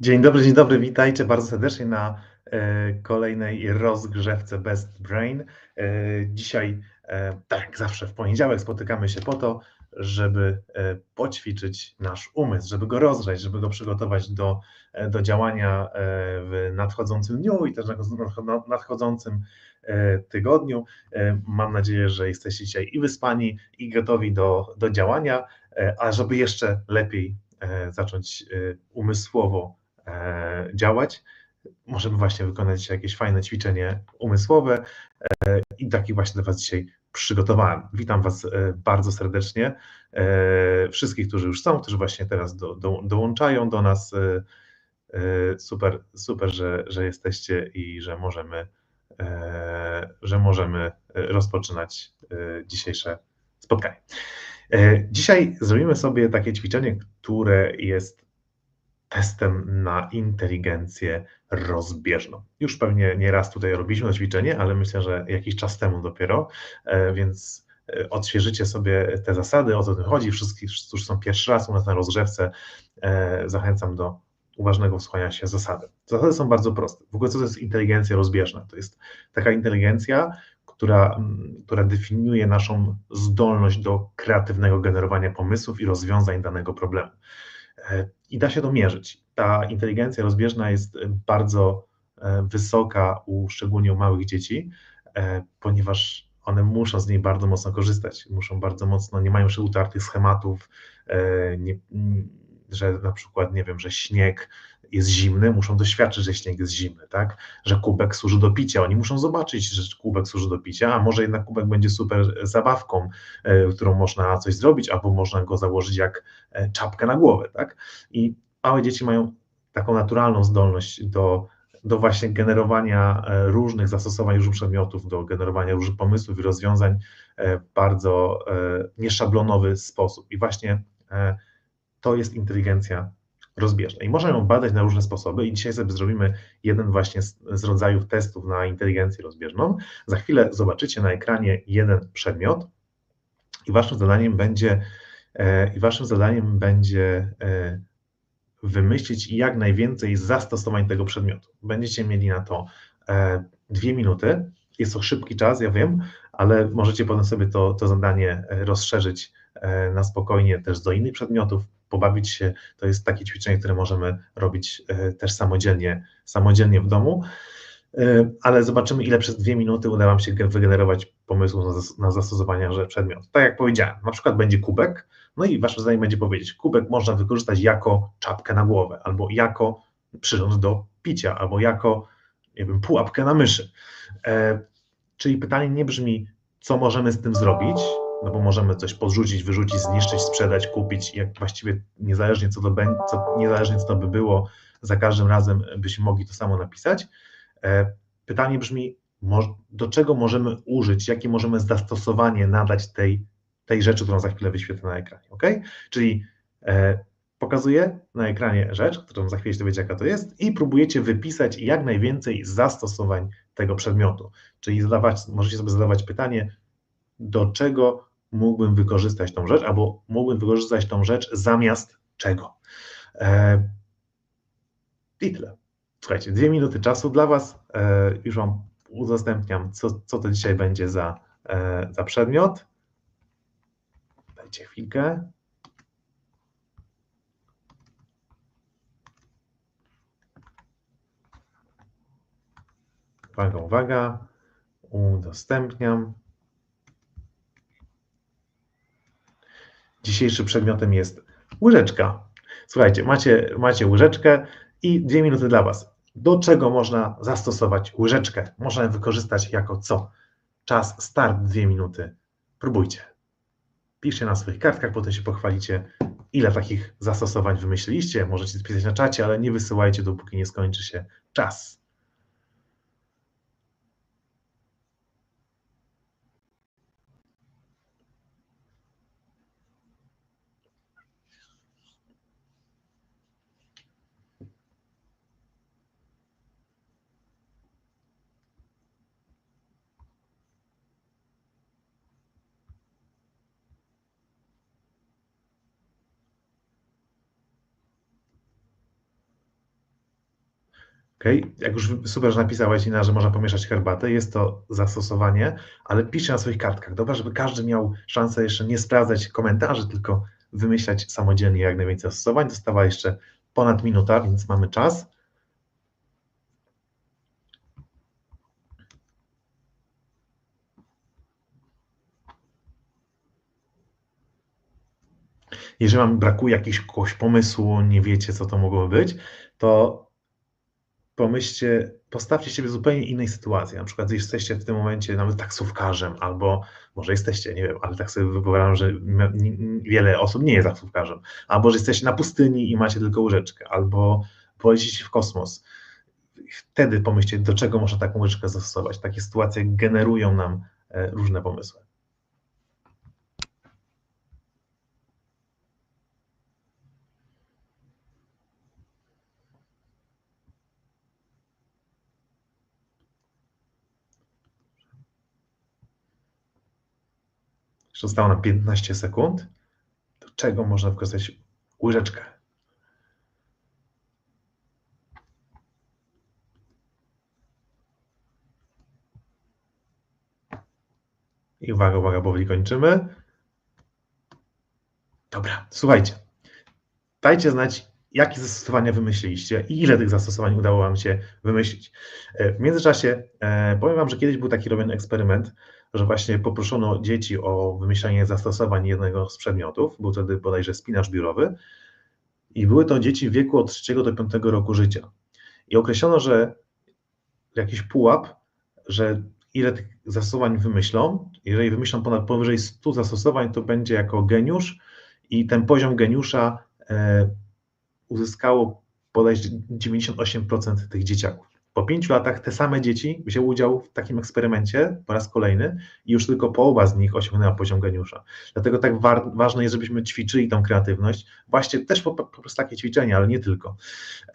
Dzień dobry, dzień dobry, witajcie bardzo serdecznie na e, kolejnej rozgrzewce Best Brain. E, dzisiaj, e, tak jak zawsze w poniedziałek, spotykamy się po to, żeby poćwiczyć nasz umysł, żeby go rozgrzać, żeby go przygotować do, do działania w nadchodzącym dniu i też nadchodzącym tygodniu. Mam nadzieję, że jesteście dzisiaj i wyspani, i gotowi do, do działania, a żeby jeszcze lepiej zacząć umysłowo działać. Możemy właśnie wykonać jakieś fajne ćwiczenie umysłowe e, i taki właśnie dla Was dzisiaj przygotowałem. Witam Was e, bardzo serdecznie. Wszystkich, którzy już są, którzy właśnie teraz do, do, dołączają do nas. Super, super, że, że jesteście i że możemy, że możemy rozpoczynać dzisiejsze spotkanie. Dzisiaj zrobimy sobie takie ćwiczenie, które jest testem na inteligencję rozbieżną. Już pewnie nie raz tutaj robiliśmy to ćwiczenie, ale myślę, że jakiś czas temu dopiero, e, więc e, odświeżycie sobie te zasady, o co tym chodzi. Wszystkich, którzy są pierwszy raz u nas na rozgrzewce, e, zachęcam do uważnego wsłuchania się zasady. Zasady są bardzo proste. W ogóle co to jest inteligencja rozbieżna? To jest taka inteligencja, która, która definiuje naszą zdolność do kreatywnego generowania pomysłów i rozwiązań danego problemu. I da się to mierzyć. Ta inteligencja rozbieżna jest bardzo e, wysoka, u, szczególnie u małych dzieci, e, ponieważ one muszą z niej bardzo mocno korzystać. Muszą bardzo mocno, nie mają już utartych schematów, e, nie, że na przykład, nie wiem, że śnieg jest zimny, muszą doświadczyć, że śnieg jest zimny, tak? Że kubek służy do picia. Oni muszą zobaczyć, że kubek służy do picia, a może jednak kubek będzie super zabawką, e, którą można coś zrobić, albo można go założyć jak e, czapkę na głowę, tak? I małe dzieci mają taką naturalną zdolność do, do właśnie generowania e, różnych zastosowań, różnych przedmiotów, do generowania różnych pomysłów i rozwiązań w bardzo nieszablonowy sposób. I właśnie to jest inteligencja rozbieżna. I można ją badać na różne sposoby i dzisiaj sobie zrobimy jeden właśnie z, z rodzajów testów na inteligencję rozbieżną. Za chwilę zobaczycie na ekranie jeden przedmiot i waszym zadaniem będzie e, i waszym zadaniem będzie e, wymyślić jak najwięcej zastosowań tego przedmiotu. Będziecie mieli na to e, dwie minuty. Jest to szybki czas, ja wiem, ale możecie potem sobie to, to zadanie rozszerzyć na spokojnie też do innych przedmiotów, pobawić się. To jest takie ćwiczenie, które możemy robić e, też samodzielnie, samodzielnie w domu. E, ale zobaczymy, ile przez dwie minuty uda Wam się wygenerować pomysłów na zastosowanie przedmiot. Tak jak powiedziałem, na przykład będzie kubek, no i Wasze zadanie będzie powiedzieć, kubek można wykorzystać jako czapkę na głowę, albo jako przyrząd do picia, albo jako, nie wiem, pułapkę na myszy. E, czyli pytanie nie brzmi, co możemy z tym zrobić, no bo możemy coś podrzucić, wyrzucić, zniszczyć, sprzedać, kupić, jak właściwie niezależnie co to, będzie, co, niezależnie co to by było, za każdym razem byśmy mogli to samo napisać. E, pytanie brzmi, do czego możemy użyć, jakie możemy zastosowanie nadać tej, tej rzeczy, którą za chwilę wyświetlę na ekranie, ok? Czyli e, pokazuję na ekranie rzecz, którą za chwilę się dowiecie, jaka to jest i próbujecie wypisać jak najwięcej zastosowań tego przedmiotu. Czyli zadawać, możecie sobie zadawać pytanie, do czego mógłbym wykorzystać tą rzecz, albo mógłbym wykorzystać tą rzecz zamiast czego. E, I tyle. Słuchajcie, dwie minuty czasu dla Was. E, już Wam udostępniam, co, co to dzisiaj będzie za, e, za przedmiot. Dajcie chwilkę. Uwaga, uwaga. Udostępniam. Dzisiejszym przedmiotem jest łyżeczka. Słuchajcie, macie, macie łyżeczkę i dwie minuty dla Was. Do czego można zastosować łyżeczkę? Można ją wykorzystać jako co? Czas, start, dwie minuty. Próbujcie. Piszcie na swoich kartkach, potem się pochwalicie, ile takich zastosowań wymyśliliście. Możecie spisać na czacie, ale nie wysyłajcie, dopóki nie skończy się czas. Okay? Jak już super, że napisałeś Ina, że można pomieszać herbatę, jest to zastosowanie, ale piszę na swoich kartkach, dobra, żeby każdy miał szansę jeszcze nie sprawdzać komentarzy, tylko wymyślać samodzielnie jak najwięcej zastosowań. Została jeszcze ponad minuta, więc mamy czas. Jeżeli wam brakuje jakiegoś pomysłu, nie wiecie, co to mogło być, to pomyślcie, postawcie siebie w zupełnie innej sytuacji. Na przykład jesteście w tym momencie nawet taksówkarzem, albo może jesteście, nie wiem, ale tak sobie wyobrażam, że wiele osób nie jest taksówkarzem, albo że jesteście na pustyni i macie tylko łyżeczkę, albo polecicie w kosmos. Wtedy pomyślcie, do czego można taką łyżeczkę zastosować. Takie sytuacje generują nam e, różne pomysły. Zostało nam 15 sekund. Do czego można wykorzystać łyżeczkę? I uwaga, uwaga, powoli kończymy. Dobra, słuchajcie. Dajcie znać, jakie zastosowania wymyśliliście i ile tych zastosowań udało Wam się wymyślić. E, w międzyczasie e, powiem Wam, że kiedyś był taki robiony eksperyment, że właśnie poproszono dzieci o wymyślenie zastosowań jednego z przedmiotów, był wtedy bodajże spinacz biurowy i były to dzieci w wieku od 3 do 5 roku życia. I określono, że jakiś pułap, że ile tych zastosowań wymyślą, jeżeli wymyślą ponad powyżej 100 zastosowań, to będzie jako geniusz i ten poziom geniusza e, uzyskało bodajże 98% tych dzieciaków. Po pięciu latach te same dzieci wzięły udział w takim eksperymencie po raz kolejny i już tylko połowa z nich osiągnęła poziom geniusza. Dlatego tak wa ważne jest, żebyśmy ćwiczyli tą kreatywność. Właśnie też po, po prostu takie ćwiczenia, ale nie tylko.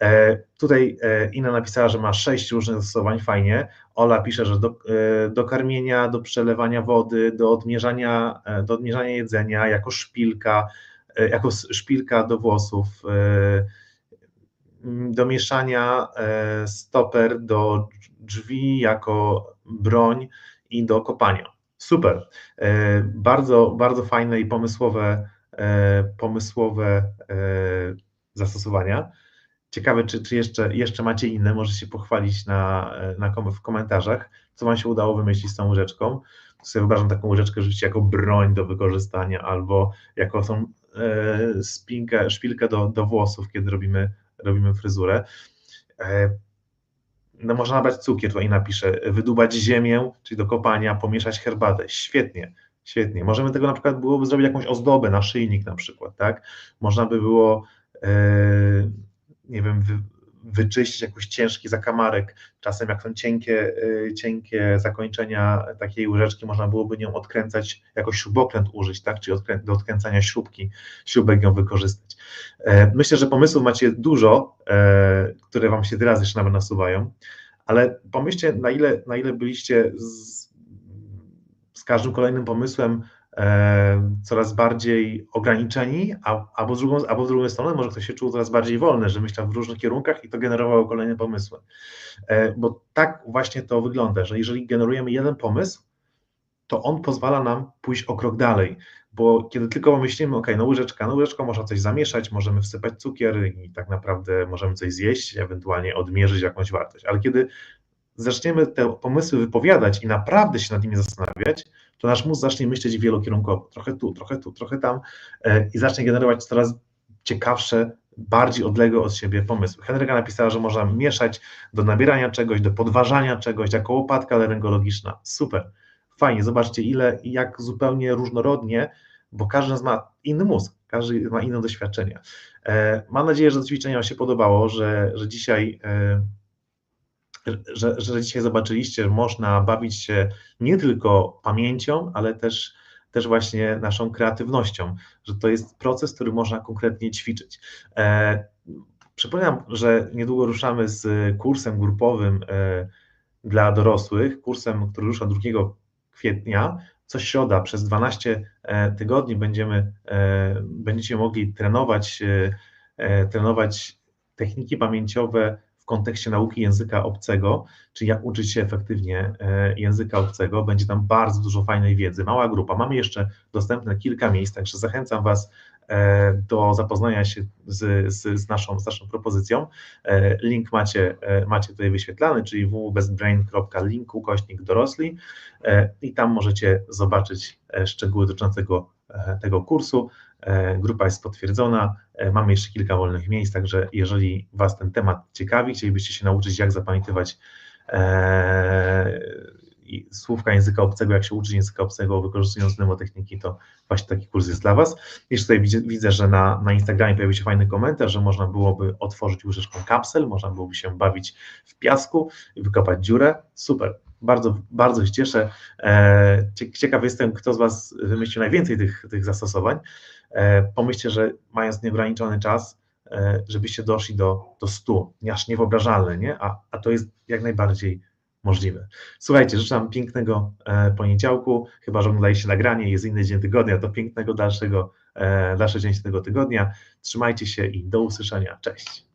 E, tutaj e, Ina napisała, że ma sześć różnych zastosowań, fajnie. Ola pisze, że do, e, do karmienia, do przelewania wody, do odmierzania, e, do odmierzania jedzenia, jako szpilka, e, jako szpilka do włosów, e, do mieszania e, stoper do drzwi jako broń i do kopania. Super. E, bardzo, bardzo fajne i pomysłowe, e, pomysłowe zastosowania. Ciekawe, czy, czy jeszcze, jeszcze macie inne, możecie się pochwalić na, na, w komentarzach, co Wam się udało wymyślić z tą łyżeczką. Sobie wyobrażam taką łyżeczkę rzeczywiście jako broń do wykorzystania albo jako tą e, spinkę, szpilkę do, do włosów, kiedy robimy robimy fryzurę. E, no można nabrać cukier, to i napiszę, wydubać ziemię, czyli do kopania, pomieszać herbatę. Świetnie, świetnie. Możemy tego na przykład byłoby zrobić jakąś ozdobę, naszyjnik na przykład, tak? Można by było, e, nie wiem, wyczyścić jakiś ciężki zakamarek. Czasem jak są cienkie, y, cienkie zakończenia takiej łyżeczki, można byłoby nią odkręcać, jako śrubokręt użyć, tak? czyli do odkręcania śrubki, śrubek ją wykorzystać. E, myślę, że pomysłów macie dużo, e, które Wam się teraz jeszcze nawet nasuwają, ale pomyślcie, na ile, na ile byliście z, z każdym kolejnym pomysłem coraz bardziej ograniczeni, a, albo, z drugą, albo w drugą stronę może ktoś się czuł coraz bardziej wolny, że myślał w różnych kierunkach i to generowało kolejne pomysły. E, bo tak właśnie to wygląda, że jeżeli generujemy jeden pomysł, to on pozwala nam pójść o krok dalej, bo kiedy tylko pomyślimy, ok, no łyżeczka, no łyżeczką można coś zamieszać, możemy wsypać cukier i tak naprawdę możemy coś zjeść, ewentualnie odmierzyć jakąś wartość, ale kiedy zaczniemy te pomysły wypowiadać i naprawdę się nad nimi zastanawiać, to nasz mózg zacznie myśleć wielokierunkowo, trochę tu, trochę tu, trochę tam e, i zacznie generować coraz ciekawsze, bardziej odległe od siebie pomysły. Henryka napisała, że można mieszać do nabierania czegoś, do podważania czegoś, jako łopatka laryngologiczna. Super, fajnie, zobaczcie ile i jak zupełnie różnorodnie, bo każdy z nas ma inny mózg, każdy ma inne doświadczenia. E, mam nadzieję, że to ćwiczenie Wam się podobało, że, że dzisiaj e, że, że dzisiaj zobaczyliście, że można bawić się nie tylko pamięcią, ale też, też właśnie naszą kreatywnością, że to jest proces, który można konkretnie ćwiczyć. E, przypominam, że niedługo ruszamy z kursem grupowym e, dla dorosłych, kursem, który rusza 2 kwietnia. Co środa przez 12 e, tygodni będziemy, e, będziecie mogli trenować, e, trenować techniki pamięciowe w kontekście nauki języka obcego, czy jak uczyć się efektywnie języka obcego. Będzie tam bardzo dużo fajnej wiedzy, mała grupa. Mamy jeszcze dostępne kilka miejsc, także zachęcam Was E, do zapoznania się z, z, z, naszą, z naszą propozycją. E, link macie, e, macie tutaj wyświetlany, czyli www.bestbrain.link ukośnik dorosli i tam możecie zobaczyć szczegóły dotyczące tego, tego kursu. Grupa jest potwierdzona, mamy jeszcze kilka wolnych miejsc, także jeżeli Was ten temat ciekawi, chcielibyście się nauczyć, jak zapamiętywać słówka języka obcego, jak się uczyć języka obcego wykorzystując mnemotechniki, to właśnie taki kurs jest dla Was. Jeszcze tutaj widzę, że na, na Instagramie pojawił się fajny komentarz, że można byłoby otworzyć łyżeczką kapsel, można byłoby się bawić w piasku i wykopać dziurę. Super, bardzo, bardzo się cieszę. E, ciekaw jestem, kto z Was wymyślił najwięcej tych, tych zastosowań. E, pomyślcie, że mając nieograniczony czas, e, żebyście doszli do, do 100, aż niewyobrażalne, nie? A, a to jest jak najbardziej możliwe. Słuchajcie, życzę Wam pięknego e, poniedziałku, chyba że oglądaliście nagranie, jest inny dzień tygodnia, to pięknego dalszego, dalszy dzień tego tygodnia. Trzymajcie się i do usłyszenia. Cześć.